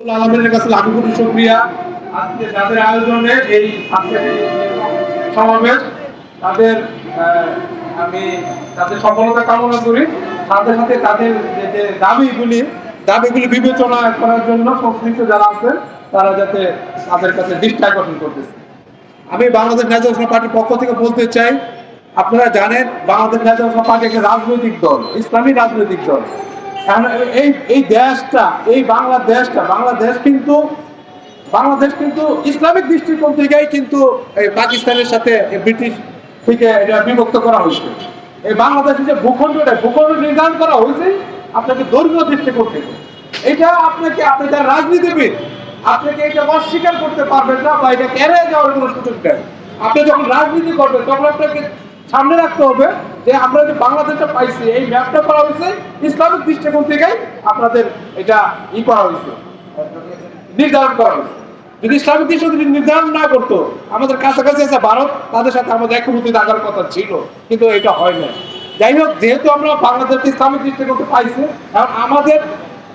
কাছে লাখো কোটি শুক্রিয়া। আজকে যাদের আয়োজনে এই সমাবেশ, তাদের আমি তাদের সফলতা কামনা করি। সাথে সাথে তাদের যে দাবিগুলি দাবিগুলি বিবেচনা করার জন্য সংশ্লিষ্ট যারা আছেন, তারা যাতে তাদের কাছে দৃষ্টি আকর্ষণ করতেছে আমি বাংলাদেশ ন্যাশনাল পার্টির পক্ষ থেকে বলতে চাই, আপনারা জানেন, বাংলাদেশ ন্যাশনাল পার্টি একটা রাজনৈতিক দল, ইসলামী রাজনৈতিক দল। এই এই দেশটা, এই বাংলাদেশটা, বাংলাদেশ কিন্তু বাংলাদেশ কিন্তু ইসলামিক দৃষ্টিকোণ থেকেই কিন্তু এই পাকিস্তানের সাথে ব্রিটিশ থেকে এটা বিভক্ত করা হয়েছে। এই বাংলাদেশের যে ভূখণ্ডটা, ভূখণ্ড নির্ধারণ করা হয়েছে আপনাকে ধর্মীয় দৃষ্টিকোণ থেকে এটা আপনাকে, আপনি যারা রাজনীতিবিদ, আপনাকে এটা অস্বীকার করতে পারবেন না বা এটা এড়িয়ে যাওয়ার কোনো সুযোগ নেই। আপনি যখন রাজনীতি করবেন, তখন আপনাকে সামনে রাখতে হবে যে আমরা যে বাংলাদেশটা পাইছি, এই ম্যাপটা করা হয়েছে ইসলামিক দৃষ্টিকোণ থেকেই আপনাদের এটা ই করা হয়েছে, নির্ধারণ করা হয়েছে যদি ইসলামিক দৃষ্টিকোণ নির্ধারণ না করতো, আমাদের কাছাকাছি আছে ভারত, তাদের সাথে আমাদের একমতি থাকার কথা ছিল, কিন্তু এটা হয় না যাই হোক, যেহেতু আমরা বাংলাদেশ ইসলামিক দৃষ্টিকোণ থেকে পাইছি, এখন আমাদের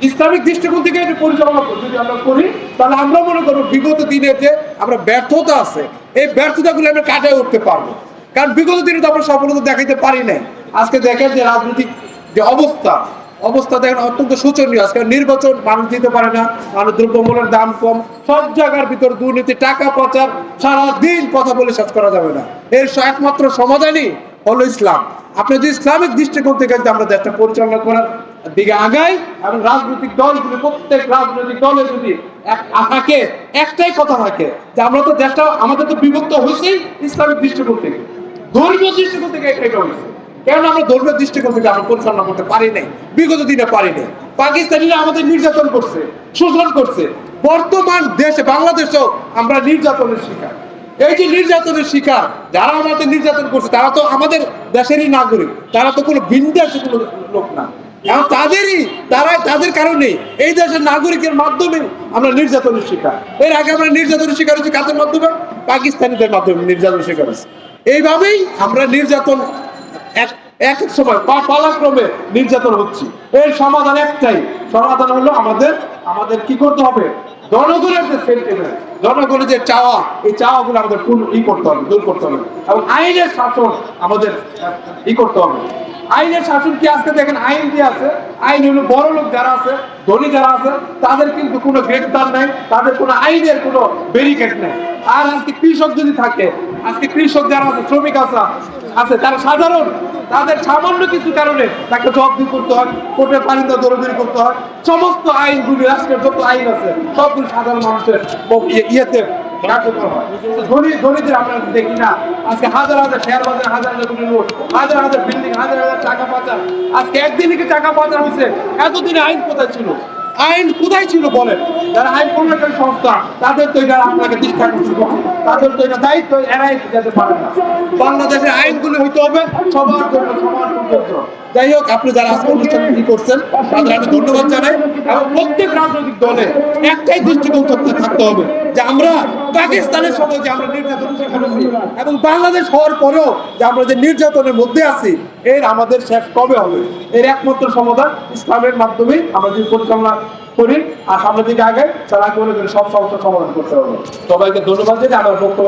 ইসলামিক দৃষ্টিকোণ থেকে এটা পরিচালনা। যদি আমরা করি, তাহলে আমরা মনে করব বিগত দিনে যে আমরা ব্যর্থতা আছে, এই ব্যর্থতাগুলো আমরা কাটায় উঠতে পারব কারণ বিগত দিনে তো আমরা সফলতা দেখাইতে পারি নাই। আজকে দেখেন যে রাজনৈতিক যে অবস্থা অবস্থা দেখেন অত্যন্ত শোচনীয়। আজকে নির্বাচন মানুষ দিতে পারে না, মানুষ দ্রব্যমূল্যের দাম কম, সব জায়গার ভিতর দুর্নীতি, টাকা পাচার সারাদিন কথা বলে শেষ করা যাবে না। এর একমাত্র সমাধানই হলো ইসলাম। আপনি যদি ইসলামিক দৃষ্টিকোণ থেকে যদি আমরা দেশটা পরিচালনা করার দিকে আগাই এবং রাজনৈতিক দলগুলি প্রত্যেক রাজনৈতিক দলে যদি থাকে, একটাই কথা থাকে যে আমরা তো দেশটা, আমাদের তো বিভক্ত হয়েছেই ইসলামিক দৃষ্টিকোণ থেকে। ধর্মীয় দৃষ্টিকোণ থেকে এটা হয়েছে কেন আমরা ধর্মীয় দৃষ্টিকোণ থেকে আমরা পরিচালনা করতে পারি নাই। বিগত দিনে পারি নাই। পাকিস্তানিরা আমাদের নির্যাতন করছে, শোষণ করছে। বর্তমান দেশে, বাংলাদেশেও আমরা নির্যাতনের শিকার। এই যে নির্যাতনের শিকার, যারা আমাদের নির্যাতন করছে, তারা তো আমাদের দেশেরই নাগরিক। তারা তো কোনো দেশের কোনো লোক না। এখন তাদেরই তারা তাদের কারণে এই দেশের নাগরিকের মাধ্যমে আমরা নির্যাতনের শিকার। এর আগে আমরা নির্যাতনের শিকার হচ্ছি কাদের মাধ্যমে? পাকিস্তানিদের মাধ্যমে নির্যাতনের শিকার হচ্ছে এইভাবেই আমরা নির্যাতন এক এক সময় পা- পালাক্রমে নির্যাতন হচ্ছি। এর সমাধান একটাই। সমাধান হলো আমাদের আমাদের কি করতে হবে? জনগণের যে সেন্টিমেন্ট জনগণের যে চাওয়া, এই চাওয়াগুলো আমাদের পূর্ণ ই করতে হবে, দূর করতে হবে। এবং আইনের শাসন আমাদের ই করতে হবে। আইনের শাসন কি আজকে দেখেন, আইন যে আছে? আইন হলো বড় লোক যারা আছে, ধনী যারা আছে, তাদের কিন্তু কোনো গ্রেফতার নাই, তাদের কোনো আইনের কোনো ব্যারিকেড নেই। আর আজকে কৃষক যদি থাকে আজকে কৃষক যারা আছে, শ্রমিক আছে আছে, তারা সাধারণ, তাদের সামান্য কিছু কারণে তাকে জবাবদি করতে হয় কোর্টের পানিতে দৌড়দৌড়ি করতে হয়। সমস্ত আইনগুলি রাষ্ট্রের যত আইন আছে, সবগুলি সাধারণ মানুষের ইয়ে- ইয়েতে হয়। ধনী ধনীদের আমরা দেখি না, আজকে হাজার হাজার শেয়ার বাজার, হাজার হাজার কোটি লোক হাজার হাজার বিল্ডিং হাজার হাজার টাকা পাচার। আজকে একদিনে টাকা পাচার হয়েছে? এতদিনে আইন কোথায় ছিল? আইন কোথায় ছিল বলেন? যারা আইন প্রণয়নের সংস্থা, তাদের তো এটা আপনাকে দীক্ষা করতে তাদের তো এটা দায়িত্ব, এরাই যেতে পারে না। বাংলাদেশের আইনগুলো হইতে হবে, সবার জন্য সমান যাই হোক, আপনি যারা আজকে অনুষ্ঠানে করছেন, তাদের আমি ধন্যবাদ জানাই। এবং প্রত্যেক রাজনৈতিক দলে একটাই দৃষ্টিকোণ থাকতে থাকতে হবে যে আমরা পাকিস্তানের সময় যে আমরা নির্যাতন শিকার এবং বাংলাদেশ হওয়ার পরেও যে আমরা যে নির্যাতনের মধ্যে আছি, এর আমাদের শেষ কবে হবে? এর একমাত্র সমাধান ইসলামের মাধ্যমে আমরা যদি পরিচালনা করি, আর সামনের দিকে আগে তারা করি সব সমস্যার সমাধান করতে হবে। সবাইকে ধন্যবাদ দিতে আমার বক্তব্য